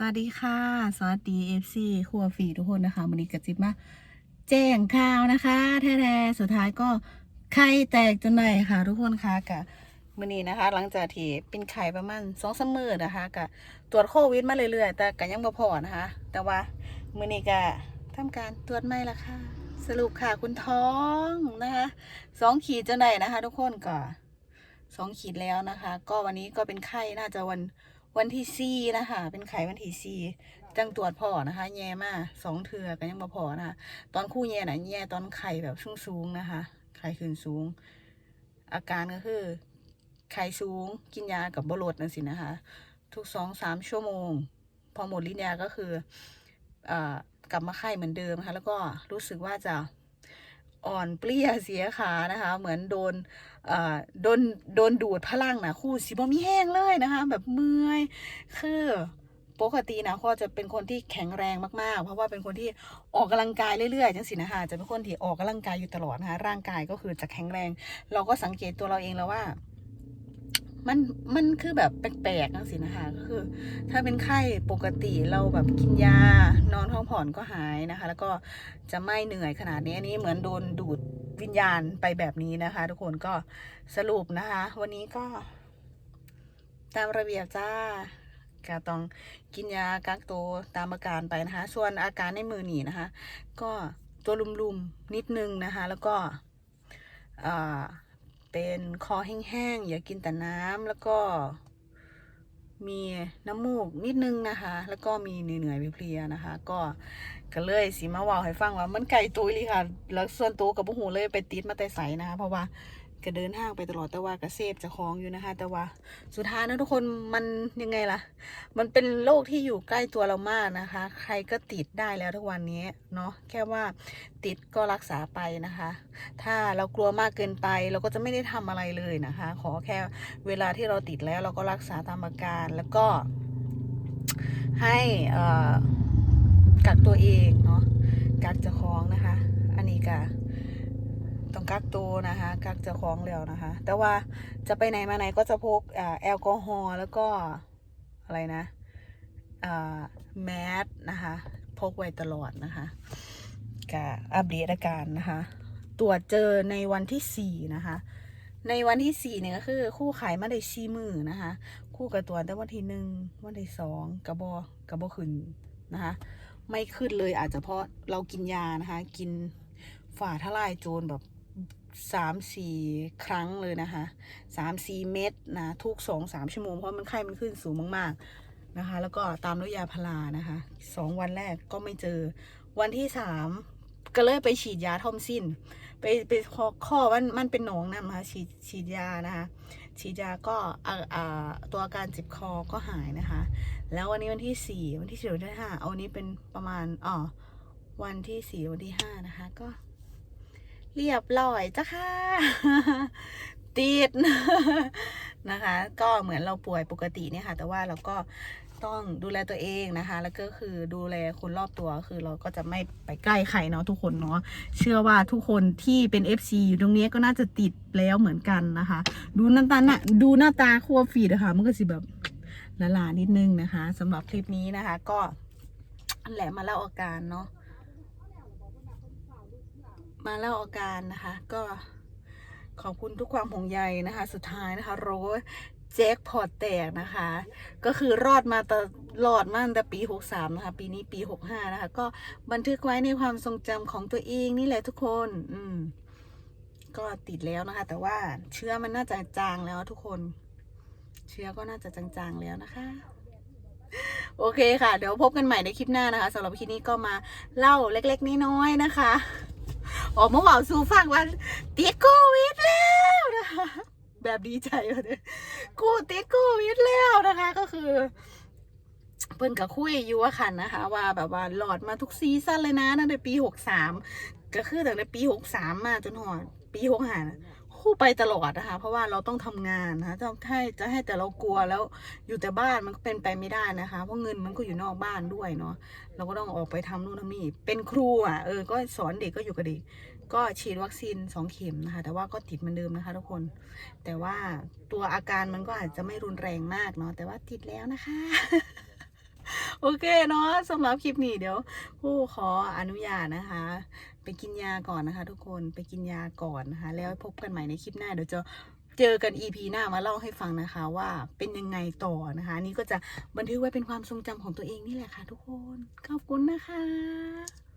สวัสดีค่ะ สวัสดี FC ครัวฝีทุกคนนะคะวันนี้กระจิบมาแจ้งข่าวนะคะแท้ๆสุดท้ายก็ไข่แตกจนไหนค่ะ ทุกคนคะกะมื่อนี้นะคะ หลังจากที่เป็นไข่ประมาณสองสามมือนะคะกะตรวจโควิดมาเรื่อยๆ แต่กะยังบ่พอนะคะ แต่ว่ามื่อนี้กะทำการตรวจไม่ละค่ะ สรุปค่ะคุณท้องนะคะสองขีดจนไหนนะคะ ทุกคนก็สองขีดแล้วนะคะ ก็วันนี้ก็เป็นไข้น่าจะวัน วันที่สี่นะคะเป็นไขวันที่สี่จังตรวจพ่อนะคะ แย่มากสองเทือกันยังมาพอนะคะตอนคู่แย่น่ะแย่ตอนไข่แบบสูงๆนะคะ ไข้ขึ้นสูง อาการก็คือ ไข้สูงกินยากับบลดนั่นสินะคะ ทุกสองสามชั่วโมง พอหมดฤทธิ์ยาก็คืออ่อกลับมาไข้เหมือนเดิมนะคะแล้วก็รู้สึกว่าจะ อ่อนเปลี้ยเสียขานะคะ เหมือนโดนเอ่อโดนโดนดูดพลังนะคู่สิบ่มีแห้งเลยนะคะ แบบเมื่อยคือปกตินะก็จะเป็นคนที่แข็งแรงมากๆ เพราะว่าเป็นคนที่ออกกำลังกายเรื่อยๆจังสินะคะจะเป็นคนที่ออกกำลังกายอยู่ตลอดนะคะร่างกายก็คือจะแข็งแรง เราก็สังเกตตัวเราเองแล้วว่า มันมันคือแบบแปลกๆจังสินะคะก็คือ ถ้าเป็นไข้ปกติเราแบบกินยานอนห้องผ่อนก็หายนะคะ แล้วก็จะไม่เหนื่อยขนาดนี้อันนี้เหมือนโดนดูดวิญญาณไปแบบนี้นะคะ ทุกคนก็สรุปนะคะ วันนี้ก็ ตามระเบียบจ้าก็ต้องกินยากักตัวตามอาการไปนะคะ ส่วนอาการในมือหนีนะคะ ก็ตัวลุมๆนิดนึงนะคะ แล้วก็อ่า เป็นคอแห้งๆ อย่ากินแต่น้ำแล้วก็มีน้ำมูกนิดนึงนะคะ แล้วก็มีเหนื่อยๆเพลียๆนะคะ ก็ก็เลยสีมาว่าให้ฟังว่ามันไก่ตุยเลยค่ะ แล้วส่วนตัวกับผู้หูเลยไปติดมาแต่ใสนะคะ เพราะว่า ก็เดินห้างไปตลอดแต่ว่าก็เซฟจะคล้องอยู่นะคะ แต่ว่าสุดท้ายนะทุกคนมันยังไงล่ะ มันเป็นโรคที่อยู่ใกล้ตัวเรามากนะคะ ใครก็ติดได้แล้วทุกวันนี้เนาะแค่ว่าติดก็รักษาไปนะคะ ถ้าเรากลัวมากเกินไปเราก็จะไม่ได้ทำอะไรเลยนะคะ ขอแค่เวลาที่เราติดแล้วเราก็รักษาตามอาการแล้วก็ ให้กักตัวเองเนาะกักเจ้าของนะคะ อันนี้ก็ ต้องกักตัวนะคะกักเจ้าของแล้วนะคะ แต่ว่าจะไปไหนมาไหนก็จะพกแอลกอฮอล์แล้วก็อะไรนะแมสนะคะพกไว้ตลอดนะคะก็อัปเดตอาการนะคะ ตรวจเจอในวันที่สี่นะคะ ในวันที่สี่เนี่ยก็คือคู่ขายมาได้สี่มือนะคะ คู่กับตัวแต่วันที่หนึ่งวันที่สองกระบอกระบอขึ้นนะคะ ไม่ขึ้นเลยอาจจะเพราะเรากินยานะคะ กินฝ่าทลายโจรแบบ สามสี่ครั้งเลยนะคะสามสี่เม็ดนะ ทุกสองสามชั่วโมงเพราะมันไข้มันขึ้นสูงมากๆนะคะ แล้วก็ตามด้วยยาพารานะคะสองวันแรกก็ไม่เจอ วันที่สามก็เลยไปฉีดยาทอมซินไปไปข้อข้อมันมันเป็นหนองนะคะฉีดฉีดยานะคะ ฉีดยาก็ตัวอาการเจ็บคอก็หายนะคะ แล้ววันนี้วันที่สี่วันที่สี่วันที่ห้าเอานนี้เป็นประมาณอ๋อวันที่สี่วันที่ห้านะคะ ก็ เรียบร้อยจ้ะค่ะ ติดนะคะ ก็เหมือนเราป่วยปกติเนี่ยค่ะ แต่ว่าเราก็ต้องดูแลตัวเองนะคะ แล้วก็คือดูแลคนรอบตัวคือเราก็จะไม่ไปใกล้ใครเนาะทุกคนเนาะเชื่อว่าทุกคนที่เป็น FC อยู่ตรงนี้ก็น่าจะติดแล้วเหมือนกันนะคะ ดูหน้าตาน่ะดูหน้าตาครัวฟีดนะคะมันก็สิแบบละลานิดนึงนะคะสำหรับคลิปนี้นะคะ ก็นั่นแหละมาเล่าอาการเนาะ มาเล่าอาการนะคะ ก็ขอบคุณทุกความห่วงใยนะคะ สุดท้ายนะคะ โรสแจ็คพอตแตกนะคะ ก็คือรอดมาตลอดมาตั้งแต่ปี 63 นะคะ ปีนี้ปี 65 นะคะ ก็บันทึกไว้ในความทรงจำของตัวเองนี่แหละทุกคน อืม ก็ติดแล้วนะคะ แต่ว่าเชื้อมันน่าจะจางแล้วทุกคน เชื้อก็น่าจะจางๆแล้วนะคะโอเคค่ะ เดี๋ยวพบกันใหม่ในคลิปหน้านะคะสำหรับคลิปนี้ก็มาเล่าเล็กๆน้อยๆนะคะ ออกมาบอกสู่ฟังว่าติดโควิดแล้วนะคะแบบดีใจเลยกูติดโควิดแล้วนะคะ ก็คือเพิ่นกับคุยอยู่ว่าคันนะคะ ว่าแบบว่าหลอดมาทุกซีซั่นเลยนะตั้งแต่ปีหกสามก็คือตั้งแต่ปีหกสามมาจนหอดปีหกห้า คู่ไปตลอดนะคะ เพราะว่าเราต้องทำงานนะคะจะให้จะให้แต่เรากลัวแล้วอยู่แต่บ้านมันก็เป็นไปไม่ได้นะคะ เพราะเงินมันก็อยู่นอกบ้านด้วยเนาะเราก็ต้องออกไปทำนู่นทำนี่เป็นครูอะเออก็สอนเด็กก็อยู่กับเด็กก็ฉีดวัคซีนสองเข็มนะคะ แต่ว่าก็ติดเหมือนเดิมนะคะ ทุกคน แต่ว่าตัวอาการมันก็อาจจะไม่รุนแรงมากเนาะแต่ว่าติดแล้วนะคะโอเคเนาะสำหรับคลิปนี้เดี๋ยวผู้ขออนุญาตนะคะ ไปกินยาก่อนนะคะ ทุกคนไปกินยาก่อนนะคะ แล้วพบกันใหม่ในคลิปหน้าเดี๋ยวจะเจอกัน EP หน้ามาเล่าให้ฟังนะคะ ว่าเป็นยังไงต่อนะคะนนี่ก็จะบันทึกไว้เป็นความทรงจำของตัวเองนี่แหละค่ะ ทุกคนขอบคุณนะคะ